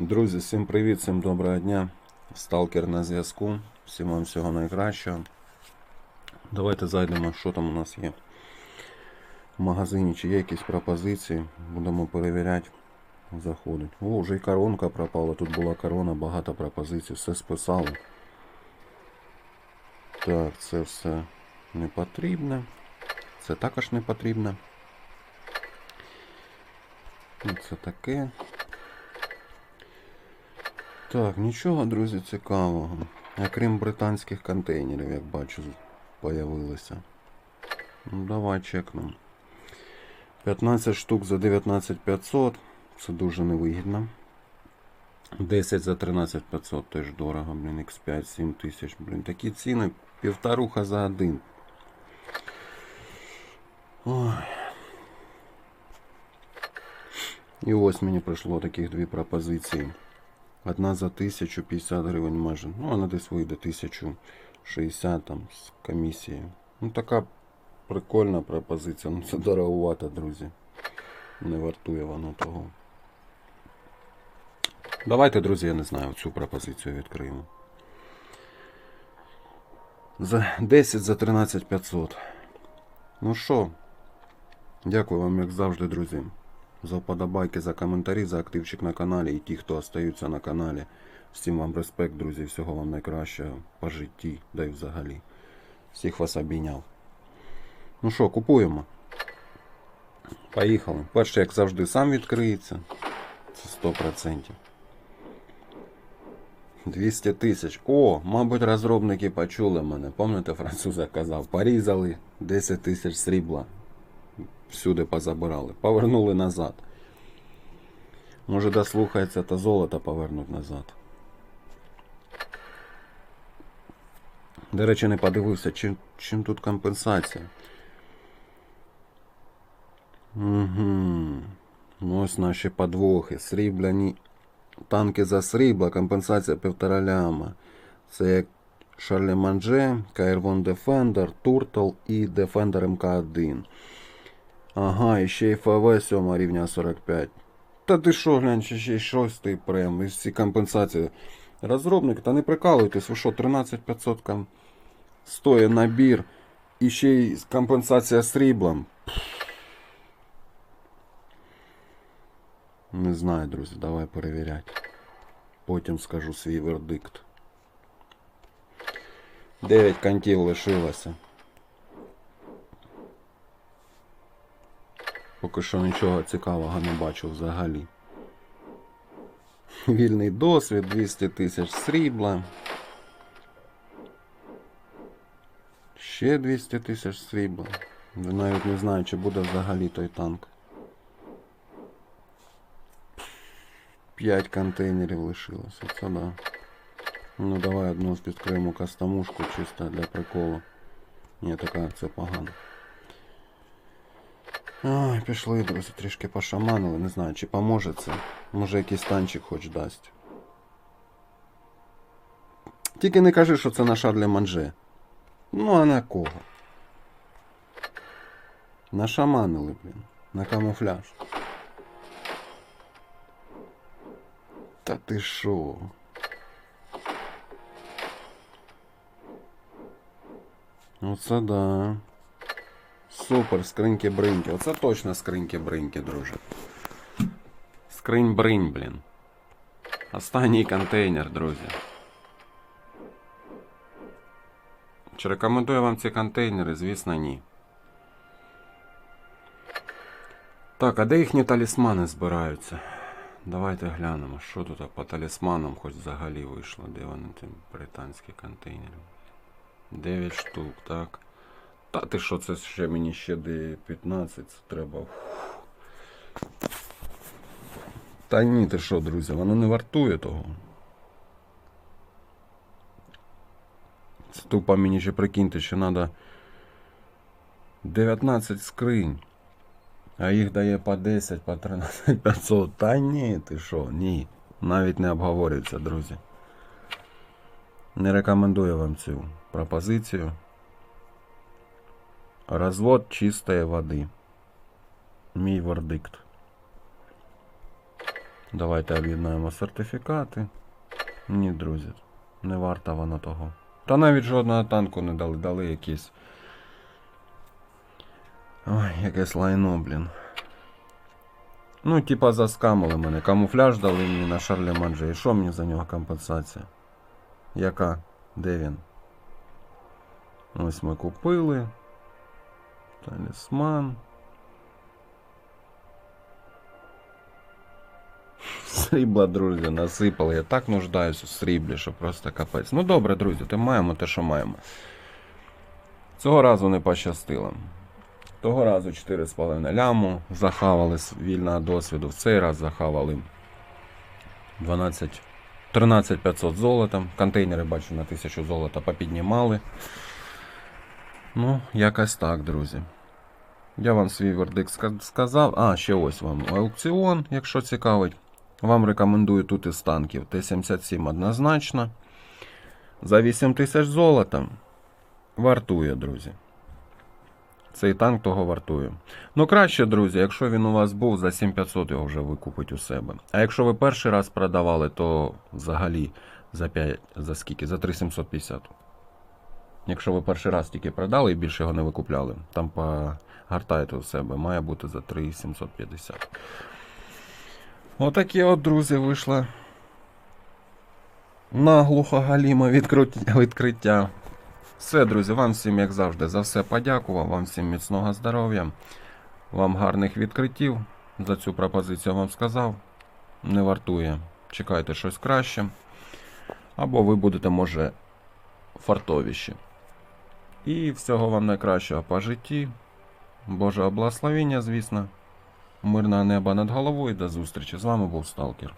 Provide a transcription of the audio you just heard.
Друзі, всім привіт, всім доброго дня. Сталкер на зв'язку. Всім вам всього найкращого. Давайте зайдемо, що там у нас є. В магазині чи є якісь пропозиції. Будемо перевіряти. Заходить. О, вже і коронка пропала. Тут була корона, багато пропозицій, все списали. Так, це все не потрібне. Це також не потрібне. І Це таке. Так, нічого, друзі, цікавого. Окрім британських контейнерів, як бачу, появилися. Ну, давай чекнемо. 15 штук за 19500. Це дуже невигідно. 10 за 13500 теж дорого, блін, X5 7000, блін. Такі ціни півторуха за один. Ой. І ось мені прийшло таких дві пропозиції. Одна за 1050 гривень майже. Ну, вона десь вийде 1060 там з комісією. Ну така прикольна пропозиція. Ну це дороговато, друзі. Не вартує воно того. Давайте, друзі, я не знаю, цю пропозицію відкриємо. За 10 за 13500. Ну що, дякую вам, як завжди, друзі. За вподобайки, за коментарі, за активчик на каналі і ті, хто остаються на каналі. Всім вам респект, друзі, всього вам найкращого по житті, да й взагалі. Всіх вас обійняв. Ну що, купуємо. Поїхали. Перше, як завжди, сам відкриється. Це 100%. 200 тисяч. О, мабуть, розробники почули мене. Пам'ятаєте, француза казав, порізали 10 тисяч срібла. Всюди позабирали. Повернули назад. Може дослухається та золото повернуть назад. До речі, не подивився, чим, чим тут компенсація. Угу. Ось наші подвохи. Срібляні танки за срібла, компенсація півтора ляма. Це як Шарлі Манже, Каервон Defender, Туртл і Defender МК1. Ага, і ще й ФВ 7 рівня 45. Та ти що, глянь, ще ще й шостий прем, і всі компенсації. Розробник, та не прикалуйтесь, ви що, 13500 ком... стоїть набір, і ще й компенсація сріблом. Не знаю, друзі, давай перевіряти. Потім скажу свій вердикт. 9 кантів лишилося. Поки що нічого цікавого не бачу взагалі. Вільний досвід, 200 тисяч срібла. Ще 200 тисяч срібла. Навіть не знаю, чи буде взагалі той танк. 5 контейнерів лишилося. Це да. Ну давай одну відкриємо кастомушку чисто для приколу. Ні, така це погано. Ой, пішли, друзі, трішки пошаманили, не знаю, чи поможе це. Може якийсь танчик хоч дасть. Тільки не кажи, що це на Шарлі Манже. Ну, а на кого? Нашаманили, блін. На камуфляж. Та ти шо? Оце да. Супер, скриньки бриньки. Оце точно скриньки бриньки, друже. Скринь бринь, блін. Останній контейнер, друзі. Чи рекомендую вам ці контейнери? Звісно, ні. Так, а де їхні талісмани збираються? Давайте глянемо, що тут по талісманам хоч взагалі вийшло. Де вони ті британські контейнери? 9 штук, так. Та ти що, це ще мені ще де 15, це треба. Та ні, ти що, друзі, воно не вартує того. Тупо мені ще прикиньте, що треба 19 скринь. А їх дає по 10, по 13 500. Та ні, ти що, ні. Навіть не обговорюється, друзі. Не рекомендую вам цю пропозицію. Развод чистої води. Мій вердикт. Давайте об'єднаємо сертифікати. Ні, друзі, не варта вона того. Та навіть жодного танку не дали, дали якісь. Ой, якесь лайно, блін. Ну, типа заскамили мене. Камуфляж дали мені на Шарлі Манже. І що мені за нього компенсація? Яка? Де він? Ось ми купили. Талісман. Срібла, друзі, насипали. Я так нуждаюсь у сріблі, що просто капець. Ну добре, друзі, то маємо те, що маємо. Цього разу не пощастило. Того разу 4,5 ляму захавали вільного досвіду. В цей раз захавали 12, 13 500 золота. Контейнери, бачу, на 1000 золота попіднімали. Ну, якось так, друзі. Я вам свій вердикт сказав. А, ще ось вам аукціон, якщо цікавить. Вам рекомендую тут із танків Т-77 однозначно. За 8 тисяч золота вартує, друзі. Цей танк того вартує. Ну краще, друзі, якщо він у вас був, за 7500 його вже викупить у себе. А якщо ви перший раз продавали, то взагалі за 5, за скільки? За 3750. Якщо ви перший раз тільки продали і більше його не викупляли, там погартайте у себе, має бути за 3750. Отакі от, друзі, вийшло. Наглухо галіме відкриття. Все, друзі, вам всім, як завжди, за все подякував. Вам всім міцного здоров'я, вам гарних відкриттів. За цю пропозицію вам сказав. Не вартує. Чекайте щось краще. Або ви будете, може, фартовіші. І всього вам найкращого по житті. Божого благословення, звісно. Мирного неба над головою. До зустрічі. З вами був Сталкер.